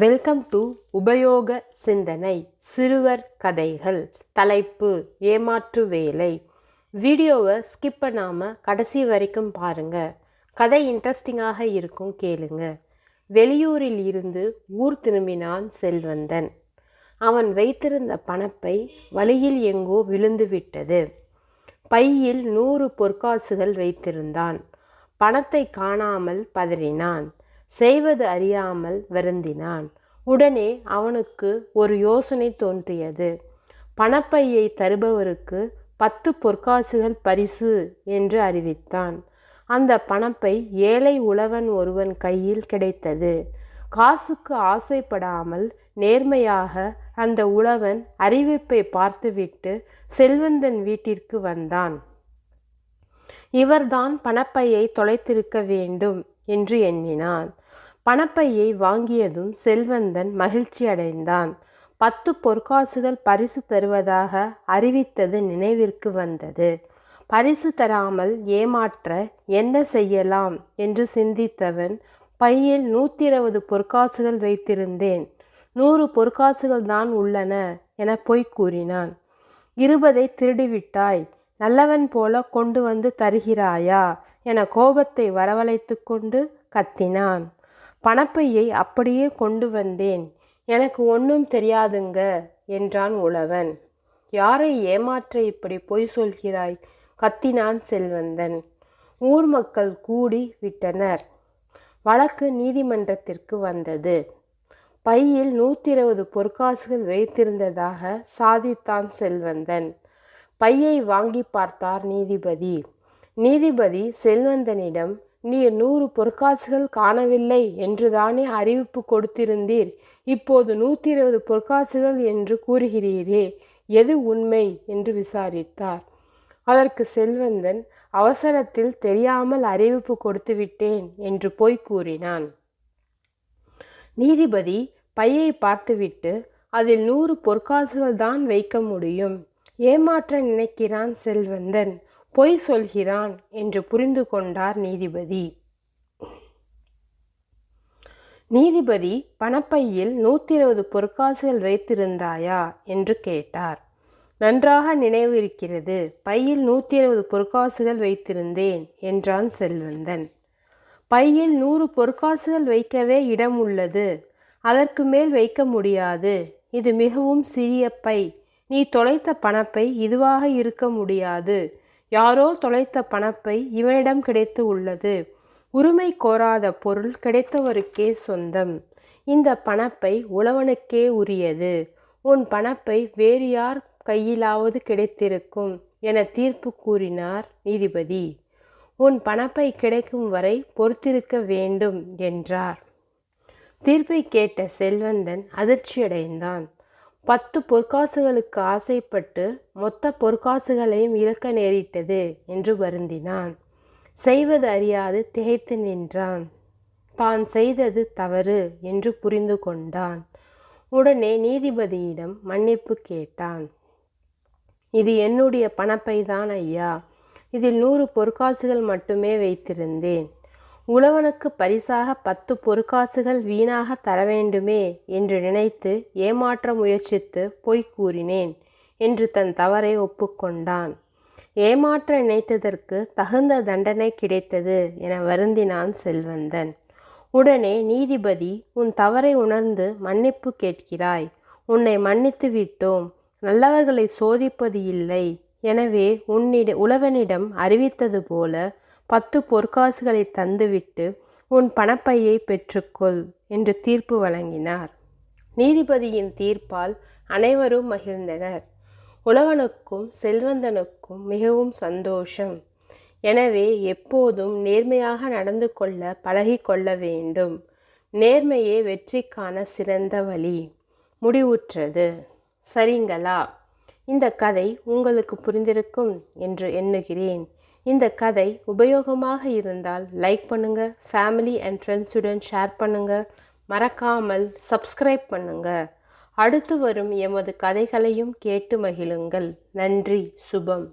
Welcome to உபயோக சிந்தனை சிறுவர் கதைகள் தலைப்பு ஏமாற்று வேலை. வீடியோவை ஸ்கிப் பண்ணாமல் கடைசி வரைக்கும் பாருங்க. கதை இன்ட்ரெஸ்டிங்காக இருக்கும் கேளுங்க. வெளியூரில் இருந்து ஊர் திரும்பினான் செல்வந்தன். அவன் வைத்திருந்த பணப்பை வழியில் எங்கோ விழுந்து விட்டது. பையில் நூறு பொற்காசுகள் வைத்திருந்தான். பணத்தை காணாமல் பதறினான். செய்வது அறியாமல் வருந்தினான். உடனே அவனுக்கு ஒரு யோசனை தோன்றியது. பணப்பையை தருபவருக்கு பத்து பொற்காசுகள் பரிசு என்று அறிவித்தான். அந்த பணப்பை ஏழை உழவன் ஒருவன் கையில் கிடைத்தது. காசுக்கு ஆசைப்படாமல் நேர்மையாக அந்த உழவன் அறிவிப்பை பார்த்துவிட்டு செல்வந்தன் வீட்டிற்கு வந்தான். இவர்தான் பணப்பையை தொலைத்திருக்க வேண்டும் என்று எண்ணினான். பணப்பையை வாங்கியதும் செல்வந்தன் மகிழ்ச்சி அடைந்தான் பத்து பொற்காசுகள் பரிசு தருவதாக அறிவித்தது நினைவிற்கு வந்தது. பரிசு தராமல் ஏமாற்ற என்ன செய்யலாம்? என்று சிந்தித்தவன் பையில் நூற்றி இருபது பொற்காசுகள் வைத்திருந்தேன். நூறு பொற்காசுகள் தான் உள்ளன என பொய் கூறினான். இருபதை திருடிவிட்டாய் நல்லவன் போல கொண்டு வந்து தருகிறாயா? என கோபத்தை வரவழைத்து கொண்டு கத்தினான். பணப்பையை அப்படியே கொண்டு வந்தேன். எனக்கு ஒன்றும் தெரியாதுங்க என்றான் உழவன். யாரை ஏமாற்ற இப்படி பொய் சொல்கிறாய்? கத்தினான் செல்வந்தன். ஊர் மக்கள் கூடி விட்டனர். வழக்கு நீதிமன்றத்திற்கு வந்தது. பையில் நூற்றி இருபது பொற்காசுகள் வைத்திருந்ததாக சாதித்தான் செல்வந்தன். பையை வாங்கி பார்த்தார் நீதிபதி. நீதிபதி செல்வந்தனிடம் நீ நூறு பொற்காசுகள் காணவில்லை என்றுதானே அறிவிப்பு கொடுத்திருந்தீர். இப்போது நூற்றி இருபது பொற்காசுகள் என்று கூறுகிறீரே எது உண்மை? என்று விசாரித்தார். அதற்கு செல்வந்தன் அவசரத்தில் தெரியாமல் அறிவிப்பு கொடுத்து விட்டேன் என்று போய் கூறினான். நீதிபதி பையை பார்த்துவிட்டு அதில் நூறு பொற்காசுகள் தான் வைக்க முடியும். ஏமாற்ற நினைக்கிறான் செல்வந்தன். பொய் சொல்கிறான் என்று புரிந்து கொண்டார் நீதிபதி. நீதிபதி பணப்பையில் நூற்றி இருபது பொற்காசுகள் வைத்திருந்தாயா? என்று கேட்டார். நன்றாக நினைவிருக்கிறது. பையில் நூற்றி இருபது பொற்காசுகள் வைத்திருந்தேன் என்றான் செல்வந்தன். பையில் நூறு பொற்காசுகள் வைக்கவே இடம் உள்ளது அதற்கு மேல் வைக்க முடியாது. இது மிகவும் சிறிய பை. நீ தொலைத்த பணப்பை இதுவாக இருக்க முடியாது. யாரோ தொலைத்த பணப்பை இவனிடம் கிடைத்து உள்ளது. உரிமை கோராத பொருள் கிடைத்தவருக்கே சொந்தம். இந்த பணப்பை உழவனுக்கே உரியது. உன் பணப்பை வேறு யார் கையிலாவது கிடைத்திருக்கும் என தீர்ப்பு கூறினார் நீதிபதி. உன் பணப்பை கிடைக்கும் வரை பொறுத்திருக்க வேண்டும் என்றார். தீர்ப்பை கேட்ட செல்வந்தன் அதிர்ச்சியடைந்தான். பத்து பொற்காசுகளுக்கு ஆசைப்பட்டு மொத்த பொற்காசுகளையும் இழக்க நேரிட்டது என்று வருந்தினான். செய்வது அறியாது திகைத்து நின்றான். தான் செய்தது தவறு என்று புரிந்து கொண்டான். உடனே நீதிபதியிடம் மன்னிப்பு கேட்டான். இது என்னுடைய பணப்பைதான் ஐயா. இதில் நூறு பொற்காசுகள் மட்டுமே வைத்திருந்தேன். உழவனுக்கு பரிசாக பத்து பொற்காசுகள் வீணாக தர வேண்டுமே என்று நினைத்து ஏமாற்ற முயற்சித்து பொய் கூறினேன் என்று தன் தவறை ஒப்புக்கொண்டான். ஏமாற்ற நினைத்ததற்கு தகுந்த தண்டனை கிடைத்தது என வருந்தினான் செல்வந்தன். உடனே நீதிபதி உன் தவறை உணர்ந்து மன்னிப்பு கேட்கிறாய். உன்னை மன்னித்து விட்டோம். நல்லவர்களை சோதிப்பது இல்லை. எனவே உன்னிட உழவனிடம் அறிவித்தது போல பத்து பொற்காசுகளை தந்துவிட்டு உன் பணப்பையை பெற்றுக்கொள் என்று தீர்ப்பு வழங்கினார். நீதிபதியின் தீர்ப்பால் அனைவரும் மகிழ்ந்தனர். உழவனுக்கும் செல்வந்தனுக்கும் மிகவும் சந்தோஷம். எனவே எப்போதும் நேர்மையாக நடந்து கொள்ள பழகி கொள்ள வேண்டும். நேர்மையே வெற்றிக்கான சிறந்த வழி. முடிவுற்றது. சரிங்களா? இந்த கதை உங்களுக்கு புரிந்திருக்கும் என்று எண்ணுகிறேன். இந்த கதை உபயோகமாக இருந்தால் லைக் பண்ணுங்கள் ஃபேமிலி அண்ட் ஃப்ரெண்ட்ஸுடன் ஷேர் பண்ணுங்கள் மறக்காமல் சப்ஸ்கிரைப் பண்ணுங்கள் அடுத்து வரும் எமது கதைகளையும் கேட்டு மகிழுங்கள். நன்றி சுபம்.